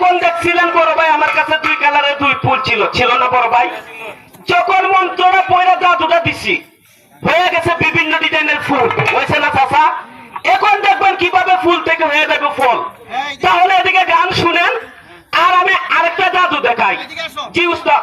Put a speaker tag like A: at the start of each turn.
A: যখন দেখছিলেন বড় ভাই আমার কাছে দুই কালারের দুই ফুল ছিল। ছিল না বড় ভাই? যখন মন্ত্রটা পয়লা জাদুটা দিছি হয়ে গেছে বিভিন্ন ডিজাইনের ফুল। হয়েছে না চাষা এখন দেখবেন কীভাবে ফুল থেকে হয়ে যাবে ফল। তাহলে এদিকে গান শুনেন আর আমি আরেকটা জাদু দেখাই। জি উস্তাদ।